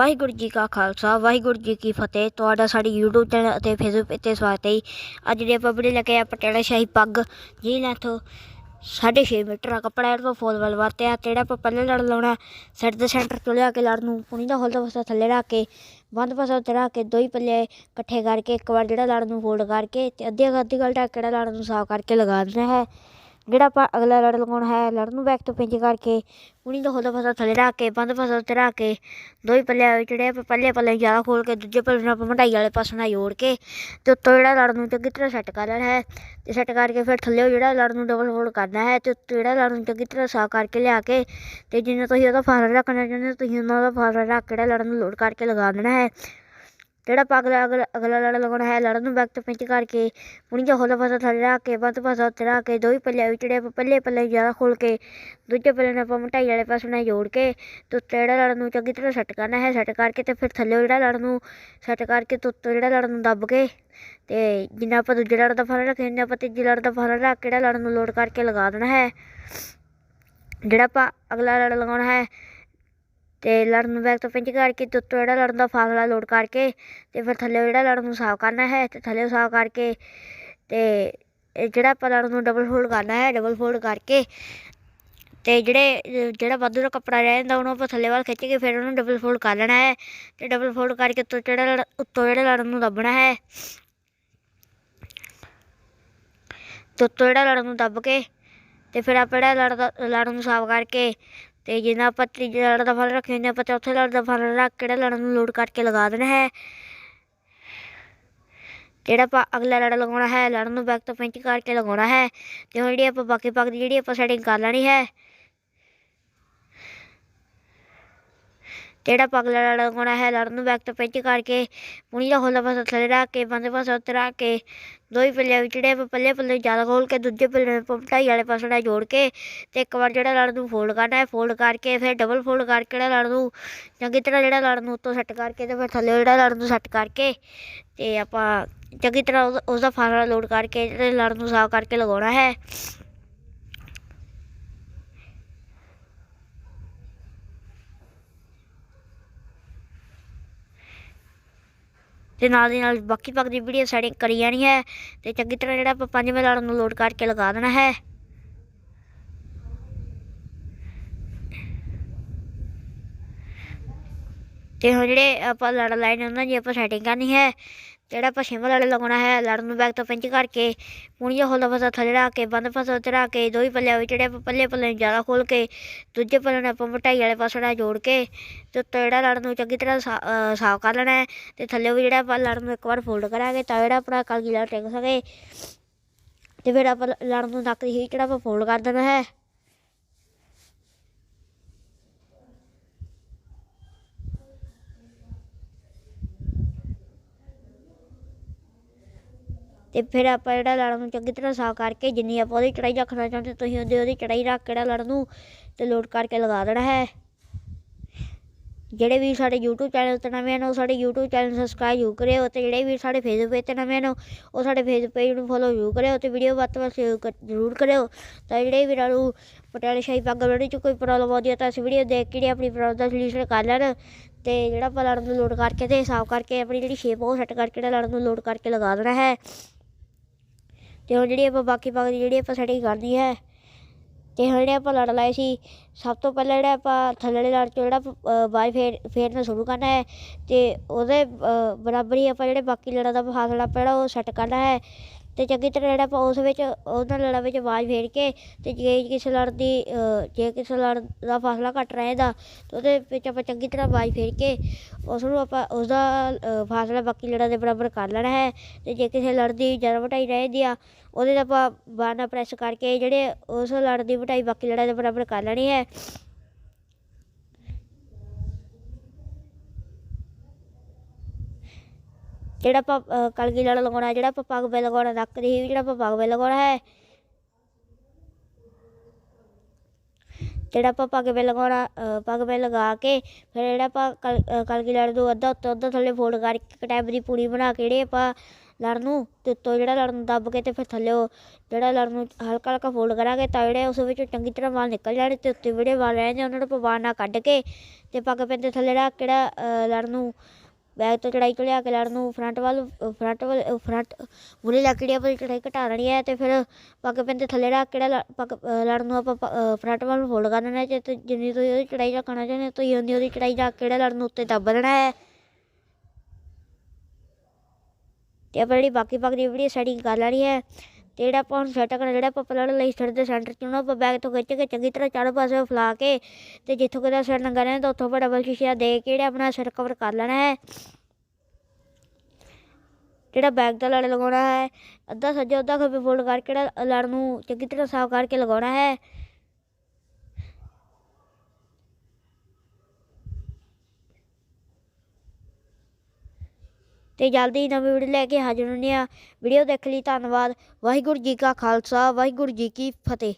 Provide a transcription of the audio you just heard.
ਵਾਹਿਗੁਰੂ ਜੀ ਕਾ ਖਾਲਸਾ, ਵਾਹਿਗੁਰੂ ਜੀ ਕੀ ਫਤਿਹ। ਤੁਹਾਡਾ ਸਾਡੀ YouTube ਚੈਨਲ ਅਤੇ Facebook ਉੱਤੇ ਸਵਾਗਤ ਹੈ ਅੱਜ ਜਿਹੜੇ ਆਪਾਂ ਵੀਡੀਓ ਲੈ ਕੇ ਆਏ ਪਟਿਆਲਾ ਸ਼ਾਹੀ ਪੱਗ, ਜੀ ਲੈਥੋਂ ਸਾਢੇ ਛੇ ਮੀਟਰ ਆ ਕੱਪੜਾ ਇਹਦਾ ਫੋਲ ਵਾਲ ਵਰਤਿਆ ਤੇ ਜਿਹੜਾ ਆਪਾਂ ਪਹਿਲੇ ਲੜ ਲਾਉਣਾ ਸੈੱਟ ਦੇ ਸੈਂਟਰ ਤੋਂ ਲਿਆ ਕੇ ਲੜ ਨੂੰ, ਪੁਣੀ ਦਾ ਹੋਲ ਦਾ ਪਾਸਾ ਥੱਲੇ ਰੱਖ ਕੇ, ਬੰਦ ਪਾਸਾ ਉੱਤੇ ਰੱਖ ਕੇ, ਦੋ ਹੀ ਪੱਲੇ ਇਕੱਠੇ ਕਰਕੇ, ਇੱਕ ਵਾਰ ਜਿਹੜਾ ਲੜ ਨੂੰ ਫੋਲਡ ਕਰਕੇ ਤੇ ਅੱਧੀ ਅੱਧੀ ਗਲ ਢੱਕ ਕੇ ਜਿਹੜਾ ਲੜ ਨੂੰ ਸਾਫ਼ ਕਰਕੇ ਲਗਾ ਦੇਣਾ ਹੈ। ਜਿਹੜਾ ਆਪਾਂ ਅਗਲਾ ਲੜ ਲਗਾਉਣਾ ਹੈ ਲੜ ਨੂੰ ਬੈਕ ਤੋਂ ਪਿੰਜ ਕਰਕੇ ਪੁਣੀ ਦਾ ਹੋਲ ਦਾ ਥੱਲੇ ਰੱਖ ਕੇ, ਬੰਦ ਪਾਸਾ ਉੱਤੇ ਰੱਖ ਕੇ ਦੋ ਹੀ ਪੱਲੇ ਜਿਹੜੇ ਆਪਾਂ ਪਹਿਲੇ ਪੱਲੇ ਜ਼ਿਆਦਾ ਖੋਲ ਕੇ, ਦੂਜੇ ਪੱਲੇ ਨੂੰ ਆਪਾਂ ਮਢਾਈ ਵਾਲੇ ਪਾਸੇ ਨਾਲ ਜੋੜ ਕੇ, ਤੇ ਉੱਤੋਂ ਜਿਹੜਾ ਲੜ ਨੂੰ ਚੰਗੀ ਤਰ੍ਹਾਂ ਸੈੱਟ ਕਰ ਲੈਣਾ ਹੈ, ਤੇ ਸੈੱਟ ਕਰਕੇ ਫਿਰ ਥੱਲੇ ਜਿਹੜਾ ਲੜ ਨੂੰ ਡਬਲ ਫੋਲਡ ਕਰਨਾ ਹੈ, ਤੇ ਉੱਤੋਂ ਜਿਹੜਾ ਲੜ ਨੂੰ ਚੰਗੀ ਤਰ੍ਹਾਂ ਸਾਫ਼ ਕਰਕੇ ਲਿਆ ਕੇ, ਤੇ ਜਿੰਨਾ ਤੁਸੀਂ ਉਹਦਾ ਫਾਸਲਾ ਰੱਖਣਾ ਚਾਹੁੰਦੇ ਹੋ ਤੁਸੀਂ ਉਹਨਾਂ ਦਾ ਫਾਸਲਾ ਰੱਖ ਕੇ ਜਿਹੜਾ ਲੜ ਨੂੰ ਲੋਡ ਕਰਕੇ ਲਗਾ ਦੇਣਾ ਹੈ ਜਿਹੜਾ ਪੱਗ ਦਾ ਅਗਲਾ ਅਗਲਾ ਲੜ ਲਗਾਉਣਾ ਹੈ, ਲੜਨ ਨੂੰ ਬੈਕ ਤੋਂ ਪਿੰਚ ਕਰਕੇ ਪੁਣੀ ਦਾ ਹੋਲਾ ਪਾਸਾ ਥੱਲੇ ਰੱਖ ਕੇ ਬੰਦ ਪਾਸਾ ਉੱਤੇ ਰੱਖ ਕੇ ਦੋ ਹੀ ਪੱਲੇ ਵਿੱਚ ਜਿਹੜੇ ਆਪਾਂ ਪਹਿਲੇ ਪੱਲੇ ਜ਼ਿਆਦਾ ਖੋਲ ਕੇ, ਦੂਜੇ ਪੱਲੇ ਨੂੰ ਆਪਾਂ ਮਢਾਈ ਵਾਲੇ ਪਾਸੇ ਨਾਲ ਜੋੜ ਕੇ ਤੇ ਜਿਹੜਾ ਲੜਨ ਨੂੰ ਚੰਗੀ ਤਰ੍ਹਾਂ ਸੈੱਟ ਕਰਨਾ ਹੈ, ਸੈੱਟ ਕਰਕੇ ਤੇ ਫਿਰ ਥੱਲੇ ਜਿਹੜਾ ਲੜਨ ਨੂੰ ਸੈੱਟ ਕਰਕੇ ਤੇ ਜਿਹੜਾ ਲੜਨ ਨੂੰ ਦੱਬ ਕੇ ਤੇ ਜਿੰਨਾ ਆਪਾਂ ਦੂਜੇ ਲੜ ਦਾ ਫਲ ਰੱਖੇ ਜਿੰਨਾ ਆਪਾਂ ਤੀਜੇ ਲੜ ਦਾ ਫਲ ਰੱਖ ਕੇ ਜਿਹੜਾ ਲੜ ਨੂੰ ਲੋਡ ਕਰਕੇ ਲਗਾ ਦੇਣਾ ਹੈ। ਜਿਹੜਾ ਆਪਾਂ ਅਗਲਾ ਲੜ ਲਗਾਉਣਾ ਹੈ ਤੇ ਲੜਨ ਨੂੰ ਬੈਕ ਤੋਂ ਪਿੰਚ ਕਰਕੇ ਤੇ ਉੱਤੋਂ ਜਿਹੜਾ ਲੜਨ ਦਾ ਫਾਸਲਾ ਲੋਡ ਕਰਕੇ ਤੇ ਫਿਰ ਥੱਲੇ ਜਿਹੜਾ ਲੜਨ ਨੂੰ ਸਾਫ਼ ਕਰਨਾ ਹੈ ਤੇ ਥੱਲੇ ਸਾਫ਼ ਕਰਕੇ ਤੇ ਜਿਹੜਾ ਆਪਾਂ ਲੜਨ ਨੂੰ ਡਬਲ ਫੋਲਡ ਕਰਨਾ ਹੈ ਡਬਲ ਫੋਲਡ ਕਰਕੇ ਤੇ ਜਿਹੜੇ, ਜਿਹੜਾ ਵਾਧੂ ਦਾ ਕੱਪੜਾ ਰਹਿ ਜਾਂਦਾ ਉਹਨੂੰ ਆਪਾਂ ਥੱਲੇ ਵੱਲ ਖਿੱਚ ਕੇ ਫਿਰ ਉਹਨੂੰ ਡਬਲ ਫੋਲਡ ਕਰ ਲੈਣਾ ਹੈ ਤੇ ਡਬਲ ਫੋਲਡ ਕਰਕੇ ਉੱਤੋਂ ਜਿਹੜਾ ਲੜ, ਉੱਤੋਂ ਜਿਹੜਾ ਲੜਨ ਨੂੰ ਦੱਬਣਾ ਹੈ ਤੇ ਉੱਤੋਂ ਜਿਹੜਾ ਲੜਨ ਨੂੰ ਦੱਬ ਕੇ ਤੇ ਫਿਰ ਆਪਾਂ ਜਿਹੜਾ ਲੜ ਦਾ ਨੂੰ ਸਾਫ਼ ਕਰਕੇ ਤੇ ਜਿੰਨਾ ਆਪਾਂ ਤੀਜੇ ਲੜ ਦਾ ਫਲ ਰੱਖੇ ਹੁੰਦੇ ਆਪਾਂ ਚੌਥੇ ਲੜ ਦਾ ਫਲ ਰੱਖ ਕਿਹੜਾ ਜਿਹੜਾ ਲੜ ਨੂੰ ਲੋਡ ਕਰਕੇ ਲਗਾ ਦੇਣਾ ਹੈ। ਜਿਹੜਾ ਆਪਾਂ ਅਗਲਾ ਲੜ ਲਗਾਉਣਾ ਹੈ ਲੜ ਨੂੰ ਬੈਕ ਤੋਂ ਪਿੰਚ ਕਰਕੇ ਲਗਾਉਣਾ ਹੈ। ਤੇ ਹੁਣ ਜਿਹੜੀ ਆਪਾਂ ਬਾਕੀ ਪੱਗ ਦੀ ਜਿਹੜੀ ਆਪਾਂ ਸੈਟਿੰਗ ਕਰ ਲੈਣੀ ਹੈ ਜਿਹੜਾ ਪੱਗ ਲੜ ਲਗਾਉਣਾ ਹੈ, ਲੜਨ ਨੂੰ ਬੈਕ ਤੋਂ ਪਿੰਚ ਕਰਕੇ ਪੁਣੀ ਦਾ ਹੋਲਾ ਪਾਸਾ ਥੱਲੇ ਰੱਖ ਕੇ, ਬੰਦੇ ਪਾਸਾ ਉੱਤੇ ਰੱਖ ਕੇ, ਦੋ ਹੀ ਪੱਲੇ ਵਿੱਚ ਜਿਹੜੇ ਆਪਾਂ ਪੱਲੇ ਪੱਲੇ ਜ਼ਿਆਦਾ ਖੋਲ ਕੇ, ਦੂਜੇ ਪੱਲੇ ਨੂੰ ਆਪਾਂ ਢਾਈ ਵਾਲੇ ਪਾਸੇ ਨਾਲ ਜੋੜ ਕੇ ਤੇ ਇੱਕ ਵਾਰ ਜਿਹੜਾ ਲੜ ਨੂੰ ਫੋਲਡ ਕਰਨਾ ਹੈ ਫੋਲਡ ਕਰਕੇ ਫਿਰ ਡਬਲ ਫੋਲਡ ਕਰਕੇ ਜਿਹੜਾ ਲੜ ਨੂੰ ਚੰਗੀ ਤਰ੍ਹਾਂ ਜਿਹੜਾ ਲੜ ਨੂੰ ਉੱਤੋਂ ਸੈੱਟ ਕਰਕੇ ਤੇ ਫਿਰ ਥੱਲੇ ਜਿਹੜਾ ਲੜ ਨੂੰ ਸੈੱਟ ਕਰਕੇ ਤੇ ਆਪਾਂ ਚੰਗੀ ਤਰ੍ਹਾਂ ਉਹਦਾ- ਉਸਦਾ ਫਾਸਲਾ ਲੋਡ ਕਰਕੇ ਜਿਹੜੇ ਲੜ ਨੂੰ ਸਾਫ਼ ਕਰਕੇ ਲਗਾਉਣਾ ਹੈ। ਤੇ ਨਾਲ ਦੀ ਨਾਲ ਬਾਕੀ ਪੱਗ ਦੀ ਵੀਡੀਓ ਸੈਟਿੰਗ ਕਰੀ ਜਾਣੀ ਹੈ ਤੇ ਚੰਗੀ ਤਰ੍ਹਾਂ ਜਿਹੜਾ ਆਪਾਂ ਪੰਜਵੇਂ ਲੜ ਨੂੰ ਲੋਡ ਕਰਕੇ ਲਗਾ ਦੇਣਾ ਹੈ। ਤੇ ਹੁਣ ਜਿਹੜੇ ਆਪਾਂ ਲੜ ਲਾਈਨ ਉਹਨਾਂ ਦੀ ਆਪਾਂ ਸੈਟਿੰਗ ਕਰਨੀ ਹੈ। ਜਿਹੜਾ ਆਪਾਂ ਛੇਵਾਂ ਲੜ ਲਗਾਉਣਾ ਹੈ ਲੜ ਨੂੰ ਬੈਕ ਤੋਂ ਪਿੰਚ ਕਰਕੇ ਪੂਣੀਆ ਹੋਲਾ ਪਾਸਾ ਥੱਲੇ ਰੱਖ ਕੇ, ਬੰਦ ਪਾਸਾ ਉੱਤੇ ਕੇ, ਦੋ ਹੀ ਪੱਲਿਆਂ ਵਿੱਚ ਜਿਹੜੇ ਆਪਾਂ ਪੱਲੇ ਪੱਲੇ ਨੂੰ ਜ਼ਿਆਦਾ ਖੋਲ ਕੇ, ਦੂਜੇ ਪੱਲੇ ਨੂੰ ਆਪਾਂ ਮਟਾਈ ਵਾਲੇ ਪਾਸੇ ਨਾਲ ਜੋੜ ਕੇ, ਤੇ ਉੱਤੋਂ ਜਿਹੜਾ ਲੜ ਨੂੰ ਚੰਗੀ ਤਰ੍ਹਾਂ ਸਾ- ਸਾਫ਼ ਕਰ ਲੈਣਾ ਹੈ, ਤੇ ਥੱਲੇ ਵੀ ਜਿਹੜਾ ਆਪਾਂ ਲੜ ਨੂੰ ਇੱਕ ਵਾਰ ਫੋਲਡ ਕਰਾਂਗੇ, ਤਾਂ ਜਿਹੜਾ ਆਪਣਾ ਕਲਗੀ ਲੜ ਟਿਕ ਸਕੇ, ਤੇ ਫਿਰ ਆਪਾਂ ਲੜ ਨੂੰ ਨੱਕ ਦੀ ਹੀਟ ਜਿਹੜਾ ਆਪਾਂ ਫੋਲਡ ਕਰ ਦੇਣਾ ਹੈ। ਤੇ ਫਿਰ ਆਪਾਂ ਜਿਹੜਾ ਲੜ ਨੂੰ ਚੰਗੀ ਤਰ੍ਹਾਂ ਸਾਫ਼ ਕਰਕੇ ਜਿੰਨੀ ਆਪਾਂ ਉਹਦੀ ਚੜਾਈ ਰੱਖਣਾ ਚਾਹੁੰਦੇ, ਤੁਸੀਂ ਉਹਦੀ ਉਹਦੀ ਚੜਾਈ ਰੱਖ ਕੇ ਜਿਹੜਾ ਲੜ ਨੂੰ ਤੇ ਲੋਡ ਕਰਕੇ ਲਗਾ ਦੇਣਾ ਹੈ। ਜਿਹੜੇ ਵੀ ਸਾਡੇ YouTube ਚੈਨਲ ਤੇ ਨਵੇਂ ਹਨ ਉਹ ਸਾਡੇ YouTube ਚੈਨਲ ਸਬਸਕ੍ਰਾਈਬ ਜ਼ਰੂਰ ਕਰਿਓ ਤੇ ਜਿਹੜੇ ਵੀ ਸਾਡੇ Facebook ਪੇਜ ਤੇ ਨਵੇਂ ਹਨ ਉਹ ਸਾਡੇ Facebook ਪੇਜ ਨੂੰ ਫੋਲੋ ਜ਼ਰੂਰ ਕਰਿਓ ਤੇ ਵੀਡੀਓ ਵੱਧ ਤੋਂ ਵੱਧ ਸ਼ੇਅਰ ਜ਼ਰੂਰ ਕਰਿਓ। ਤਾਂ ਜਿਹੜੇ ਵੀਰਾਂ ਨੂੰ ਪਟਿਆਲੇ ਸ਼ਾਹੀ ਪੱਗ ਲੜੀ 'ਚ ਕੋਈ ਪ੍ਰੋਬਲਮ ਆਉਂਦੀ ਹੈ ਤਾਂ ਇਸ ਵੀਡੀਓ ਦੇਖ ਕੇ ਜਿਹੜੀ ਆਪਣੀ ਪ੍ਰੋਬਲਮ ਦਾ ਸੋਲੂਸ਼ਨ ਕਰ ਲੈਣ ਤੇ ਜਿਹੜਾ ਆਪਾਂ ਲੜਨ ਨੂੰ ਲੋਡ ਕਰਕੇ ਤੇ ਸਾਫ਼ ਕਰਕੇ ਆਪਣੀ ਜਿਹੜੀ ਸ਼ੇਪ ਉਹ ਸੈੱਟ ਕਰਕੇ ਜਿਹੜਾ ਲੜਨ ਨੂੰ ਲੋਡ ਕਰਕੇ ਲਗਾ ਦੇਣਾ ਹੈ। ਤੇ ਹੁਣ ਜਿਹੜੀ ਆਪਾਂ ਬਾਕੀ ਪੱਗ ਦੀ ਜਿਹੜੀ ਆਪਾਂ ਸੈਟਿੰਗ ਕਰਨੀ ਹੈ, ਤੇ ਹੁਣ ਜਿਹੜੇ ਆਪਾਂ ਲੜ ਲਾਏ ਸੀ, ਸਭ ਤੋਂ ਪਹਿਲਾਂ ਜਿਹੜਾ ਆਪਾਂ ਥੱਲੜੇ ਲੜ ਚੋਂ ਜਿਹੜਾ ਬਾਈ ਫੇਰ ਫੇਰਨਾ ਸ਼ੁਰੂ ਕਰਨਾ ਹੈ, ਤੇ ਉਹਦੇ ਬਰਾਬਰ ਹੀ ਆਪਾਂ ਜਿਹੜੇ ਬਾਕੀ ਲੜਾਂ ਦਾ ਫਾਸਲਾ ਜਿਹੜਾ ਉਹ ਸੈੱਟ ਕਰਨਾ ਹੈ ਤੇ ਚੰਗੀ ਤਰ੍ਹਾਂ ਜਿਹੜਾ ਆਪਾਂ ਉਸ ਵਿੱਚ ਉਹਨਾਂ ਲੜਾਂ ਵਿੱਚ ਆਵਾਜ਼ ਫੇਰ ਕੇ ਤੇ ਜੇ ਕਿਸੇ ਲੜ ਦੀ ਜੇ ਕਿਸੇ ਲੜ ਦਾ ਫਾਸਲਾ ਘੱਟ ਰਹੇਗਾ ਤਾਂ ਉਹਦੇ ਵਿੱਚ ਆਪਾਂ ਚੰਗੀ ਤਰ੍ਹਾਂ ਆਵਾਜ਼ ਫੇਰ ਕੇ ਉਸ ਨੂੰ ਆਪਾਂ ਉਸਦਾ ਅ, ਫਾਸਲਾ ਬਾਕੀ ਲੜਾਂ ਦੇ ਬਰਾਬਰ ਕਰ ਲੈਣਾ ਹੈ। ਤੇ ਜੇ ਕਿਸੇ ਲੜ ਦੀ ਜ਼ਿਆਦਾ ਵਟਾਈ ਰਹੇਗੀ ਆ ਉਹਦੇ 'ਤੇ ਆਪਾਂ ਬਾਰ ਨਾਲ ਪ੍ਰੈਸ ਕਰਕੇ ਜਿਹੜੇ ਉਸ ਲੜ ਦੀ ਵਟਾਈ ਬਾਕੀ ਲੜਾਂ ਦੇ ਬਰਾਬਰ ਕਰ ਲੈਣੀ ਹੈ। ਜਿਹੜਾ ਆਪਾਂ ਅ, ਕਲਗੀ ਲੜ ਲਗਾਉਣਾ ਜਿਹੜਾ ਆਪਾਂ ਪੱਗ 'ਤੇ ਲਗਾਉਣਾ ਨੱਕ ਦੀ ਹੀ ਜਿਹੜਾ ਆਪਾਂ ਪੱਗ 'ਤੇ ਲਗਾਉਣਾ ਹੈ। ਜਿਹੜਾ ਆਪਾਂ ਪੱਗ 'ਤੇ ਲਗਾਉਣਾ ਅ, ਪੱਗ 'ਤੇ ਲਗਾ ਕੇ ਫਿਰ ਜਿਹੜਾ ਆਪਾਂ ਕਲ ਅ, ਕਲਗੀ ਲੜ ਨੂੰ ਅੱਧਾ ਉੱਤੋਂ ਅੱਧਾ ਥੱਲੇ ਫੋਲਡ ਕਰਕੇ ਇੱਕ ਟਾਈਪ ਦੀ ਪੂੜੀ ਬਣਾ ਕੇ ਜਿਹੜੇ ਆਪਾਂ ਲੜ ਨੂੰ ਤੇ ਉੱਤੋਂ ਜਿਹੜਾ ਲੜ ਨੂੰ ਦੱਬ ਕੇ ਤੇ ਫਿਰ ਥੱਲੇ ਉਹ ਜਿਹੜਾ ਲੜ ਨੂੰ ਹਲਕਾ ਹਲਕਾ ਫੋਲਡ ਕਰਾਂਗੇ ਤਾਂ ਜਿਹੜੇ ਉਸ ਵਿੱਚੋਂ ਚੰਗੀ ਤਰ੍ਹਾਂ ਵਾਲ ਨਿਕਲ ਜਾਣੇ ਤੇ ਉੱਤੇ ਜਿਹੜੇ ਵਾਲ ਰਹਿ ਜਾਂਦੇ ਉਹਨਾਂ ਨੂੰ ਪਵਾਰ ਨਾਲ ਕੱਢ ਕੇ ਤੇ ਪੱਗ ਪੈਂਦੇ ਥੱਲੇ ਰੱਖ ਕਿਹੜਾ ਲੜ ਨੂੰ ਬੈਗ ਤੋਂ ਚੜਾਈ ਤੋਂ ਲਿਆ ਕੇ ਲੜਨ ਨੂੰ ਫਰੰਟ ਵੱਲ ਫਰੰਟ ਵੱਲ ਫਰੰਟ ਮੂਰੇ ਲੱਕੜੀ ਆਪਾਂ ਚੜਾਈ ਘਟਾ ਲੈਣੀ ਹੈ ਤੇ ਫਿਰ ਪੱਗ ਪੈਂਦੇ ਥੱਲੇ ਰੱਖ ਕਿਹੜਾ ਲ- ਪੱਗ ਲੜਨ ਨੂੰ ਆਪਾਂ ਫਰੰਟ ਵੱਲ ਫੋਲਡ ਕਰ ਦੇਣਾ ਹੈ ਤੇ, ਜਿੰਨੀ ਤੁਸੀਂ ਉਹਦੀ ਚੜਾਈ ਰੱਖਣਾ ਚਾਹੁੰਦੇ ਹੋ ਤੁਸੀਂ ਉਨੀ ਉਹਦੀ ਚੜਾਈ ਰੱਖ ਕਿਹੜਾ ਲੜਨ ਨੂੰ ਉੱਤੇ ਦੱਬ ਦੇਣਾ ਹੈ। ਤੇ ਆਪਾਂ ਜਿਹੜੀ ਬਾਕੀ ਪੱਗ ਦੀ ਵੀਡੀਓ ਸੈਟਿੰਗ ਕਰ ਲੈਣੀ ਹੈ। ਜਿਹੜਾ ਆਪਾਂ ਹੁਣ ਸੈਟ ਕਰਨਾ, ਜਿਹੜਾ ਆਪਾਂ ਪਲੜ ਲਈ ਸਿਰ ਦੇ ਸੈਂਟਰ ਚ, ਉਹਨੂੰ ਆਪਾਂ ਬੈਗ ਤੋਂ ਖਿੱਚ ਕੇ ਚੰਗੀ ਤਰ੍ਹਾਂ ਚਾਰੋਂ ਪਾਸੇ ਫੈਲਾ ਕੇ ਤੇ ਜਿੱਥੋਂ ਕਿਤੇ ਸਿਰ ਨੰਗਾ ਰਹਿੰਦਾ, ਉੱਥੋਂ ਆਪਾਂ ਡਬਲ ਸ਼ੀਸ਼ਾ ਦੇ ਕੇ ਜਿਹੜਾ ਆਪਣਾ ਸਿਰ ਕਵਰ ਕਰ ਲੈਣਾ ਹੈ। ਜਿਹੜਾ ਬੈਗ ਦਾ ਲੜ ਲਗਾਉਣਾ ਹੈ, ਅੱਧਾ ਸੱਜਾ, ਅੱਧਾ ਖੱਬੇ ਫੋਲਡ ਕਰਕੇ ਜਿਹੜਾ ਲੜ ਨੂੰ ਚੰਗੀ ਤਰ੍ਹਾਂ ਸਾਫ਼ ਕਰਕੇ ਲਗਾਉਣਾ ਹੈ। ਤੇ ਜਲਦੀ ਨਵੀਂ ਵੀਡੀਓ ਲੈ ਕੇ ਹਾਜ਼ਰ ਹੁੰਦੇ ਆ ਵੀਡੀਓ ਦੇਖਣ ਲਈ, ਧੰਨਵਾਦ। ਵਾਹਿਗੁਰੂ ਜੀ ਕਾ ਖਾਲਸਾ, ਵਾਹਿਗੁਰੂ ਜੀ ਕੀ ਫਤਿਹ।